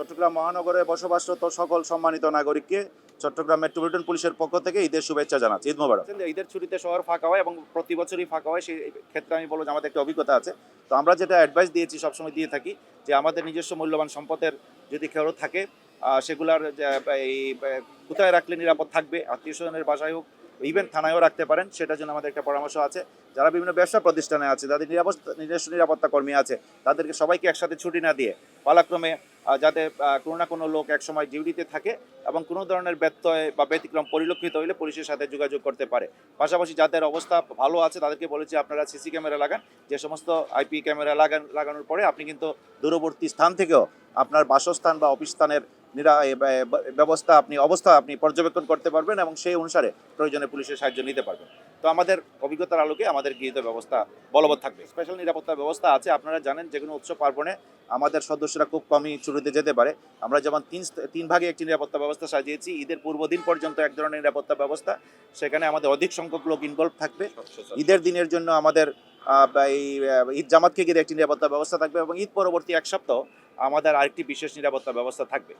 চট্টগ্রাম মহানগরে বসবাসরত সকল সম্মানিত নাগরিককে চট্টগ্রাম মেট্রোপলিটন পুলিশের পক্ষ থেকে ঈদের শুভেচ্ছা জানাচ্ছি। ঈদ মোবারক। ঈদের ছুটিতে শহর ফাঁকা হয় এবং প্রতি বছরই ফাঁকা হয়, সেই ক্ষেত্রে আমি বলব যে আমাদের একটা অভিজ্ঞতা আছে। তো আমরা যেটা অ্যাডভাইস দিয়েছি, সবসময় দিয়ে থাকি যে আমাদের নিজস্ব মূল্যবান সম্পদের যদি কেউ থাকে সেগুলার এই কোথায় রাখলে নিরাপদ থাকবে, আত্মীয় স্বজনের বাসায় হোক ইভেন থানায়ও রাখতে পারেন, সেটার জন্য আমাদের একটা পরামর্শ আছে। যারা বিভিন্ন ব্যবসা প্রতিষ্ঠানে আছে, যাদের নিরাপত্তা নিজস্ব নিরাপত্তা কর্মী আছে, তাদেরকে সবাইকে একসাথে ছুটি না দিয়ে পালাক্রমে যাতে কোনো না কোনো লোক একসময় ডিউটিতে থাকে এবং কোনো ধরনের ব্যত্যয় বা ব্যতিক্রম পরিলক্ষিত হলে পুলিশের সাথে যোগাযোগ করতে পারে। পাশাপাশি যাদের অবস্থা ভালো আছে, তাদেরকে বলেছি আপনারা সিসি ক্যামেরা লাগান। যে সমস্ত আইপি ক্যামেরা লাগান, লাগানোর পরে আপনি কিন্তু দূরবর্তী স্থান থেকেও আপনার বাসস্থান বা অফিস স্থানের নিরা ব্যবস্থা আপনি অবস্থা আপনি পর্যবেক্ষণ করতে পারবেন এবং সেই অনুসারে প্রয়োজনে পুলিশের সাহায্য নিতে পারবেন। তো আমাদের অভিজ্ঞতার আলোকে আমাদের গৃহীত ব্যবস্থা বলবৎ থাকবে। স্পেশাল নিরাপত্তা ব্যবস্থা আছে আপনারা জানেন যে কোনো উৎসব পার্বণে আমাদের সদস্যরা খুব কমই ছুটিতে যেতে পারে। আমরা যেমন তিন তিন ভাগে একটি নিরাপত্তা ব্যবস্থা সাজিয়েছি ঈদের পূর্বদিন পর্যন্ত এক ধরনের নিরাপত্তা ব্যবস্থা। সেখানে আমাদের অধিক সংখ্যক লোক ইনভলভ থাকবে। ঈদের দিনের জন্য আমাদের এই ঈদ জামাতকে ঘিরে একটি নিরাপত্তা ব্যবস্থা থাকবে এবং ঈদ পরবর্তী এক সপ্তাহ আমাদের আরেকটি বিশেষ নিরাপত্তা ব্যবস্থা থাকবে।